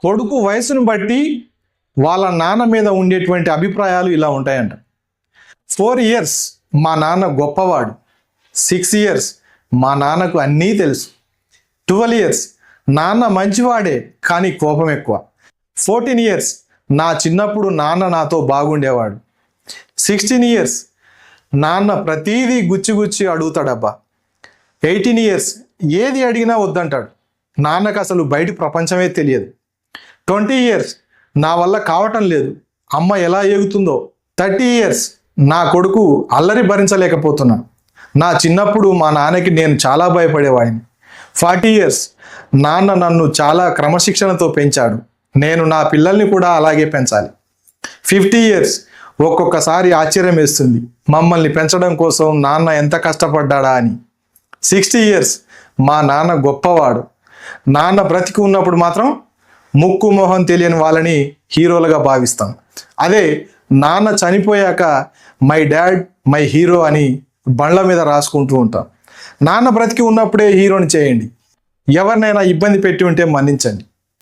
కొడుకు వయసును బట్టి వాళ్ళ నాన్న మీద ఉండేటువంటి అభిప్రాయాలు ఇలా ఉంటాయంట. ఫోర్ ఇయర్స్ మా నాన్న గొప్పవాడు. సిక్స్ ఇయర్స్ మా నాన్నకు అన్నీ తెలుసు. ట్వెల్వ్ ఇయర్స్ నాన్న మంచివాడే కానీ కోపం ఎక్కువ. ఫోర్టీన్ ఇయర్స్ నా చిన్నప్పుడు నాన్న నాతో బాగుండేవాడు. సిక్స్టీన్ ఇయర్స్ నాన్న ప్రతీదీ గుచ్చి గుచ్చి అడుగుతాడబ్బా. ఎయిటీన్ ఇయర్స్ ఏది అడిగినా వద్దంటాడు. నాన్నకు అసలు బయట ప్రపంచమే తెలియదు. Twenty years. నా వల్ల కావటం లేదు. అమ్మ ఎలా ఏగుతుందో. Thirty years. నా కొడుకు అల్లరి భరించలేకపోతున్నా నా చిన్నప్పుడు మా నాన్నకి నేను చాలా భయపడేవాడిని. Forty years. నాన్న నన్ను చాలా క్రమశిక్షణతో పెంచాడు. నేను నా పిల్లల్ని కూడా అలాగే పెంచాలి. Fifty years. ఒక్కొక్కసారి ఆశ్చర్యం వేస్తుంది. మమ్మల్ని పెంచడం కోసం నాన్న ఎంత కష్టపడ్డాడా అని. Sixty years. మా నాన్న గొప్పవాడు. నాన్న బ్రతికి ఉన్నప్పుడు మాత్రం ముక్కు మొహం తెలియని వాళ్ళని హీరోలుగా భావిస్తాం. అదే నాన్న చనిపోయాక మై డాడ్ మై హీరో అని బండ్ల మీద రాసుకుంటూ ఉంటాం. నాన్న బ్రతికి ఉన్నప్పుడే హీరోని చేయండి. ఎవరినైనా ఇబ్బంది పెట్టి ఉంటే మన్నించండి.